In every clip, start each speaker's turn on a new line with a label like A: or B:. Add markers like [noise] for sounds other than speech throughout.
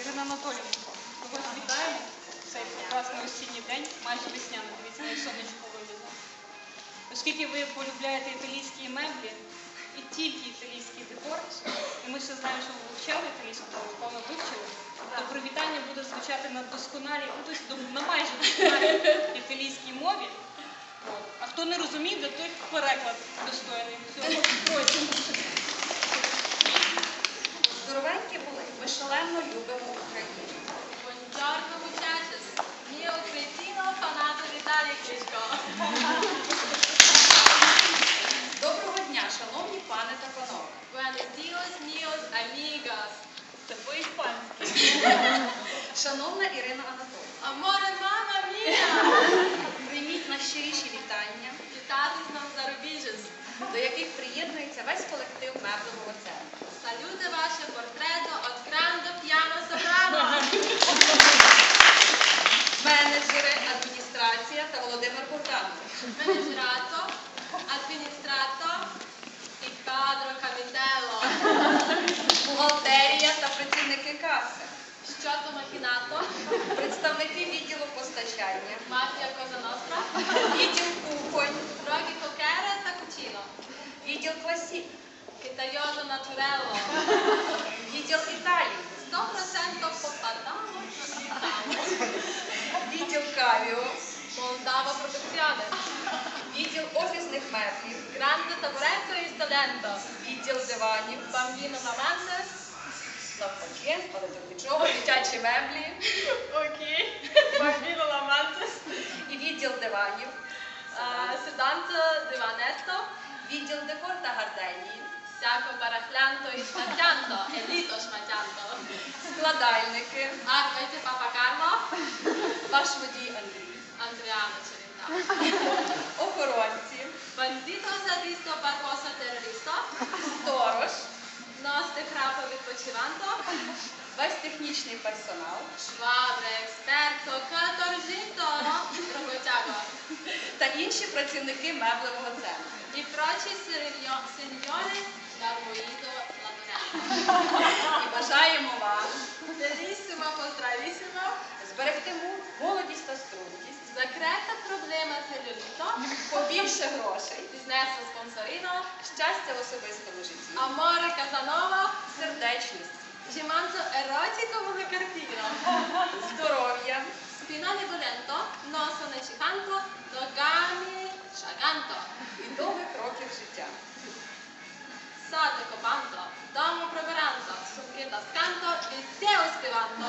A: Ірина Анатоліївна, ми вас вітаємо цей прекрасний осінній день, майже весняний, дивіться, як сонечко вилізло. Оскільки ви полюбляєте італійські меблі і тільки італійський декор, і ми ще знаємо, що ви вивчали італійську певно вивчили, то привітання буде звучати на досконалій, ну, на майже досконалій італійській мові. А хто не розуміє, до той переклад достойний. Всього просимо.
B: Ми шалено любимо Україну.
C: Buongiorno muchachos, mio cretino fanato d'Italia Кличко.
B: Доброго дня, шановні пани та панове.
C: Buenos dias, mios amigos.
A: Це по-іспанськи.
B: Шановна Ірина Анатолійовна,
C: Amore mamma mia.
B: прийміть найщиріші вітання,
C: Citatis non zarubijas.
B: до яких приєднується весь колектив меблевого центру.
C: Salute vaše portreto Menegerato, administrato і кадро capitello.
B: Бухгалтерія та працівники каси.
C: Щото махінато,
B: Представники відділу постачання,
C: мафія Nostra,
B: відділ кухонь,
C: роги кокере та кучино.
B: відділ класік,
C: Italiano naturello.
B: відділ Італії,
C: 100% попадамо
B: відділ кавіо,
C: Moldava produzione.
B: відділ офісних меблів,
C: Grande taburetto e talento.
B: відділ диванів,
C: Bambino Lamantes.
B: навпаки, але до нічого, дитячі меблі
C: Ok. Bambino Lamantes.
B: і відділ диванів,
C: Uh, sedante divanetto.
B: відділ декор та гарденії,
C: baracchianto e smacchianto. E lito smacchianto.
B: складальники,
C: Ah, avete Papa Carlo?
B: ваш водій Андрій,
C: Andriano [laughs] Cerinda.
B: охоронці,
C: Bandito sadisto barbosa terroristo.
B: сторож,
C: Nostre храпо відпочиванто.
B: весь технічний персонал
C: Швабре, експерто, каторжинто. Роботяго.
B: та інші працівники меблевого центру.
C: Proci signori signori l'arboito lavorando.
B: І бажаємо вам
C: Bellissimo, pozdravissimo.
B: зберегти му- побільше грошей,
C: Бізнесу спонсорino.
B: щастя в особистому житті,
C: Amore Casanova.
B: сердечність,
C: erotico come cartino.
B: здоров'я,
C: Spinale dolento. Noso necicanto. Nogami sciaganto.
B: і довгих років життя.
C: Sade copando. Domo proveranto. Sumchetta scanto. Liceo spivando.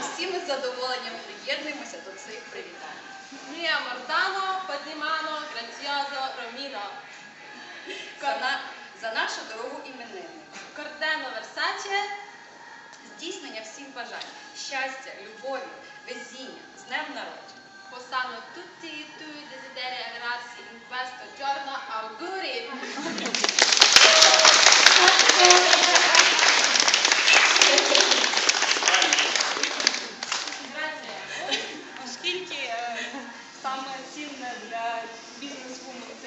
B: Всі ми з задоволенням приєднуємося до цих привітань.
C: Mia Mordano. Padimano. Grazioso. Romino.
B: За, на, за нашу дорогу іменинник,
C: Cordeno Versace.
B: здійснення всіх бажань, щастя, любові, везіння, з днем народження.
C: Possano tutti i tuoi desideri avverarsi in questo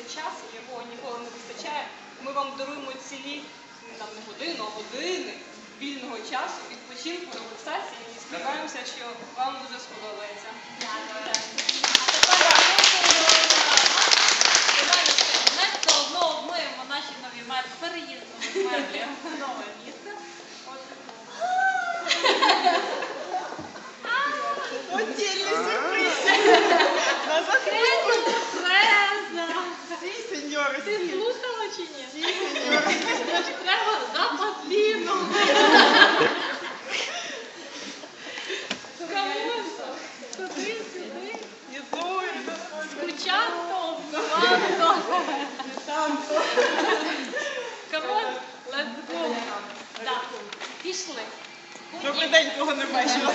A: бізнес-вумен час, якого ніколи не вистачає, ми вам даруємо цілі ну, там не годину, а години вільного часу, відпочинку, релаксації. І сподіваємося, що вам дуже сподобається.
C: Ми Ти слухала чи ні? Треба за подліну. Камонто, туди, сюди.
D: Не стоит.
C: Кучасто, командо.
D: Танцу.
C: Камон, let's go. Так, пішли.
D: Добрий день, кого не бачила.